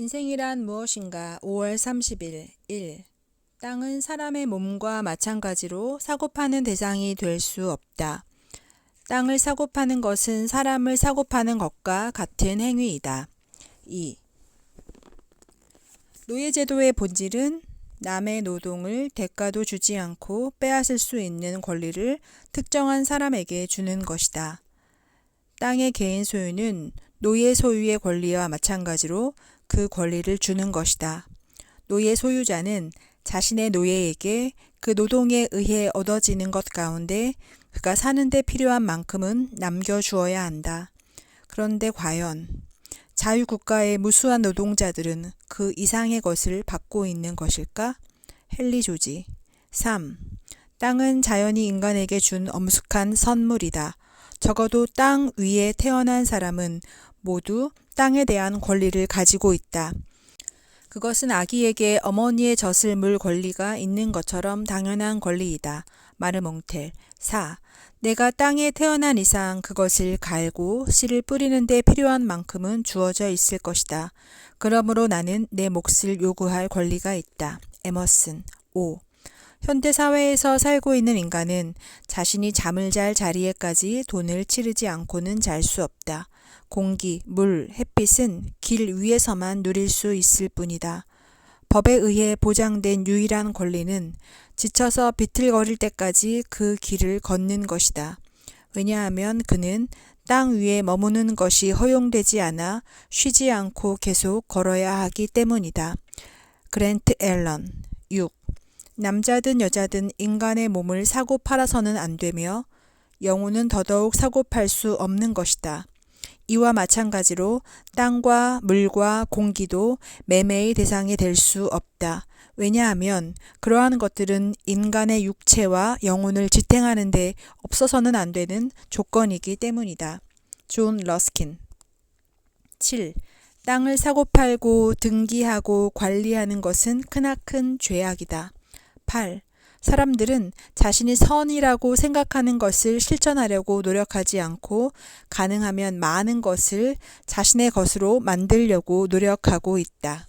인생이란 무엇인가 5월 30일 1. 땅은 사람의 몸과 마찬가지로 사고 파는 대상이 될 수 없다. 땅을 사고 파는 것은 사람을 사고 파는 것과 같은 행위이다. 2. 노예제도의 본질은 남의 노동을 대가도 주지 않고 빼앗을 수 있는 권리를 특정한 사람에게 주는 것이다. 땅의 개인 소유는 노예 소유의 권리와 마찬가지로 그 권리를 주는 것이다. 노예 소유자는 자신의 노예에게 그 노동에 의해 얻어지는 것 가운데 그가 사는데 필요한 만큼은 남겨주어야 한다. 그런데 과연 자유국가의 무수한 노동자들은 그 이상의 것을 받고 있는 것일까? 헨리 조지 3. 땅은 자연이 인간에게 준 엄숙한 선물이다. 적어도 땅 위에 태어난 사람은 모두 땅에 대한 권리를 가지고 있다. 그것은 아기에게 어머니의 젖을 물 권리가 있는 것처럼 당연한 권리이다. 마르몽텔 4. 내가 땅에 태어난 이상 그것을 갈고 씨를 뿌리는 데 필요한 만큼은 주어져 있을 것이다. 그러므로 나는 내 몫을 요구할 권리가 있다. 에머슨 5. 현대 사회에서 살고 있는 인간은 자신이 잠을 잘 자리에까지 돈을 치르지 않고는 잘 수 없다. 공기, 물, 햇빛은 길 위에서만 누릴 수 있을 뿐이다. 법에 의해 보장된 유일한 권리는 지쳐서 비틀거릴 때까지 그 길을 걷는 것이다. 왜냐하면 그는 땅 위에 머무는 것이 허용되지 않아 쉬지 않고 계속 걸어야 하기 때문이다. 그랜트 앨런 6. 남자든 여자든 인간의 몸을 사고 팔아서는 안 되며 영혼은 더더욱 사고 팔 수 없는 것이다. 이와 마찬가지로 땅과 물과 공기도 매매의 대상이 될 수 없다. 왜냐하면 그러한 것들은 인간의 육체와 영혼을 지탱하는 데 없어서는 안 되는 조건이기 때문이다. 존 러스킨 7. 땅을 사고 팔고 등기하고 관리하는 것은 크나큰 죄악이다. 8. 사람들은 자신이 선이라고 생각하는 것을 실천하려고 노력하지 않고 가능하면 많은 것을 자신의 것으로 만들려고 노력하고 있다.